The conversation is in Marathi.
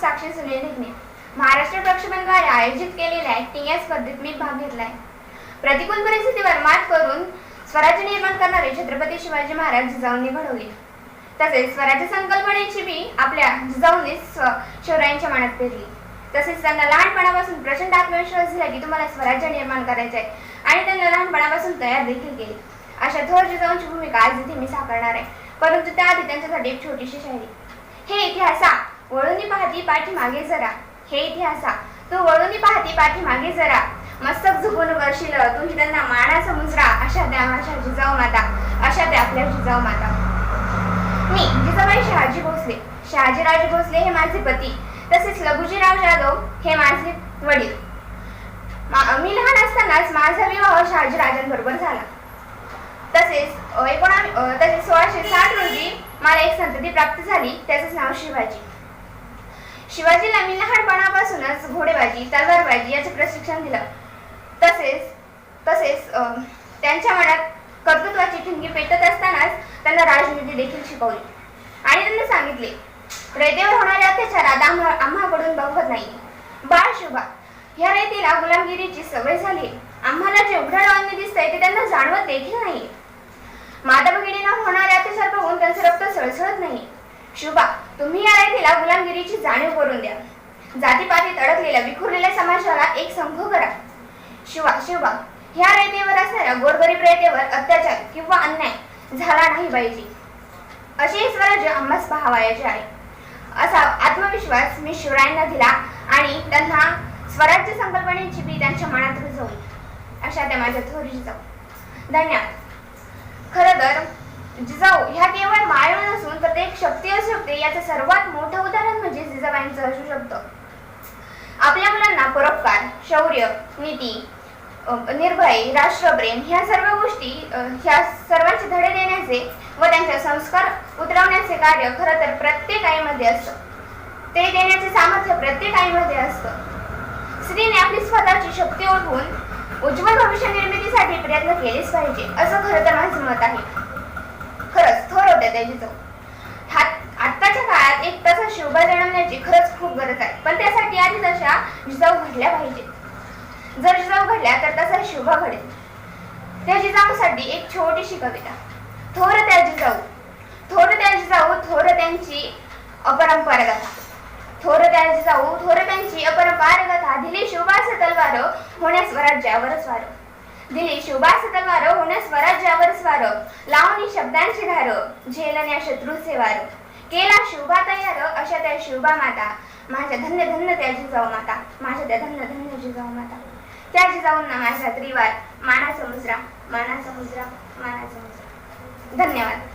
साक्षी सुनील ढिगणे महाराष्ट्र प्रक्षेपणद्वारे आयोजित केलेल्या ऍक्टिंग या स्पर्धेत मी भाग घेतलाय. प्रतिकूल परिस्थितीवर मात करून स्वराज्य निर्माण करणारे छत्रपती शिवाजी महाराज जिजाऊंनी घडवले. तसेच स्वराज्य संकल्पनेची बी आपल्या जिजाऊंनी शिवरायांच्या मनात पेरली. तसेच त्यांना लहानपणापासून प्रचंड आत्मविश्वास दिला की तुम्हाला स्वराज्य निर्माण करायचे आहे आणि त्यांना लहानपणापासून तयार देखील केले. अशा थोर जिजाऊंची भूमिका आज इथे मी साकारणार आहे. परंतु त्याआधी त्यांच्यासाठी एक छोटीशी शायरी. हे इतिहासा वळूनी पाहती पाठी मागे जरा. हे इतिहासा तू वळूनी पाहती पाठी मागे जरा. मस्तक झुकून करशील तुम्ही त्यांना मानाचा मुजरा अशा त्या माझ्या जिजाऊ माता. अशा त्या आपल्या जिजाऊ माता. मी जिजाबाई शहाजी भोसले. शहाजीराजे भोसले हे माझे पती. तसेच लघुजीराव जाधव हे माझे वडील. मी लहान असतानाच माझा विवाह शहाजीराजांबरोबर झाला. तसेच एकोणा तसेच सोळाशे साठ रोजी मला एक संतती प्राप्त झाली. त्याचंच नाव शिवाजी. शिवाजीला मी लहानपणापासूनच घोडेबाजी तलवारबाजी याचे प्रशिक्षण दिलं. तसेच तसेच त्यांच्या मनात कर्तृत्वाची ठिणगी पेटत असतानाच त्यांना राजनीती देखील शिकवली. आणि त्यांना सांगितले रयतेवर होणारे अत्याचार आता आम्हाकडून बघवत नाही. बाळ शुभा ह्या रयतेला गुलामगिरीची सवय झाली. आम्हाला जे उघड्या डोळ्यांनी दिसतंय ते त्यांना जाणवत देखील नाही. माता भगिनींना होणारे अत्याचार बघून त्यांचं रक्त सळसळत नाही. शुभा तुम्ही या रयतेला गुलामगिरीची जाणीव करून द्या. जातीपातीत अडकलेल्या विखुरलेल्या समाजाला एक संघ करा. शिवा शिवा ह्या रयतेवर असणाऱ्या गोरगरीब रयतेवर अत्याचार किंवा अन्याय झाला नाही पाहिजे. असे स्वराज्य आम्हास पाहावायचे आहे. असा आत्मविश्वास मी शिवरायांना दिला आणि त्यांना स्वराज्य संकल्पनेची बी त्यांच्या मनात रुजवली. अशा त्या माझ्या थोर जिजाऊ धन्यवाद. खरं तर जिजाऊ ह्या केवळ माय नसून तर ते एक शक्ती असू शकते याचं सर्वात मोठं उदाहरण म्हणजे जिजाबाईंचं असू शकतं. आपल्या मुलांना परोपकार शौर्य नीती निर्भय राष्ट्रप्रेम ह्या सर्व गोष्टी ह्या सर्वांचे धडे देण्याचे व त्यांचे संस्कार उतरवण्याचे कार्य खरं तर प्रत्येक आईमध्ये असतं. ते देण्याचे सामर्थ्य प्रत्येक आईमध्ये असतं. स्त्रीने आपली स्वतःची शक्ती ओळखून उज्ज्वल भविष्य निर्मितीसाठी प्रयत्न केलेच पाहिजे असं खरं तर माझं मत आहे. खरंच थोर होत्या त्या आत्ताच्या एक तसा शोभा जाणवण्याची खरंच खूप गरज आहे. पण त्यासाठी आधी तशा जिजाऊ घडल्या पाहिजेत. जर जिजाऊ घडल्या तर तसा शोभा घडेल. त्या जिजाऊसाठी एक छोटीशी कविता. थोर त्या जिजाऊ थोर त्या जिजाऊ थोर त्यांची अपरंपार गाथा थोर त्या जिजाऊ थोर त्यांची अपरंपार गाथा दिली शोभास तलवार होण्यास स्वराज्यावर स्वार. दिली शोभास तलवार होण्यास स्वराज्यावर स्वार. लावणी शब्दांची धार झेलण्या शत्रूचे वार. केला शिवबा तयार अशा त्या शिवबा माता. माझ्या धन्य धन्य त्या जिजाऊ माता. माझ्या त्या धन्य धन्य जिजाऊ माता. त्या जिजाऊंना माझ्या त्रिवार. मानाचा मुजरा. मानाचा मुजरा. मानाचा मुजरा. धन्यवाद.